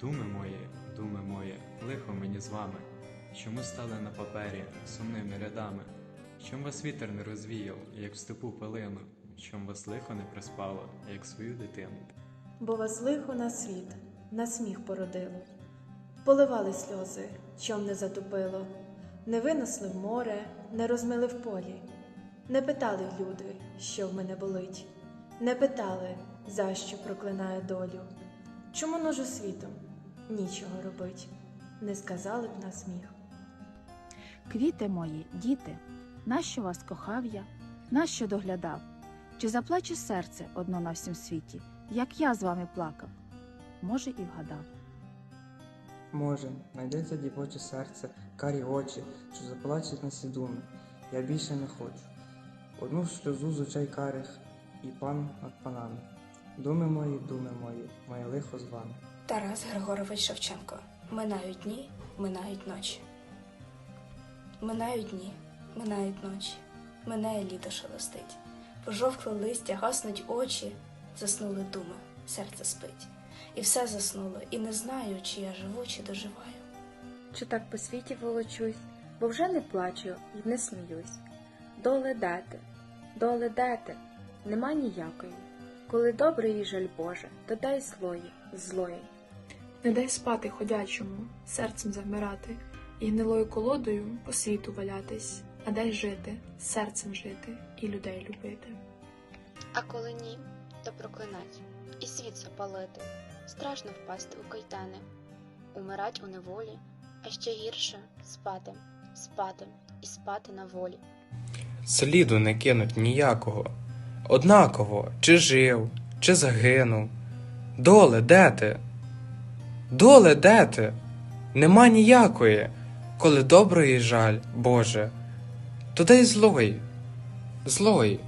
Думи мої, думи мої, лихо мені з вами, чому стали на папері сумними рядами, чом вас вітер не розвіяв, як в степу пилину, чом вас лихо не приспало, як свою дитину. бо вас лихо на світ, на сміх породило. Поливали сльози, чом не затопило, не винесли в море, не розмили в полі, не питали люди, що в мене болить, не питали, за що проклинає долю. Чому ножу світом? Нічого робить, не сказали б на сміх. Квіти мої, діти, нащо вас кохав я, нащо доглядав? Чи заплаче серце одно на всім світі, як я з вами плакав? Може, і вгадав. Може, знайдеться дівоче серце, карі очі, що заплачуть на сідуми. Я більше не хочу. Одну сльозу з очей карих і пан над панами. Думи мої, думи мої, моє лихо з вами. Тарас Григорович Шевченко. Минають дні, минають ночі. Минають дні, минають ночі. Минає літо шелестить. Пожовкли листя, гаснуть очі, заснули думи, серце спить. І все заснуло, і не знаю, чи я живу, чи доживаю. Чи так по світі волочусь, бо вже не плачу і не сміюсь. Доле дете, доле дете, нема ніякої. Коли добрий жаль Боже, то дай злої, злої. Не дай спати ходячому, серцем завмирати, і гнилою колодою по світу валятись, а дай жити, серцем жити і людей любити. А коли ні, то проклинать і світ запалити, страшно впасти у кайдани, умирать у неволі, а ще гірше спати, спати і спати на волі. Сліду не кинуть ніякого. Однаково, чи жив, чи загинув. Доле, де ти? Доле, де ти? Нема ніякої, коли доброї жаль, Боже. То дай злої, злої.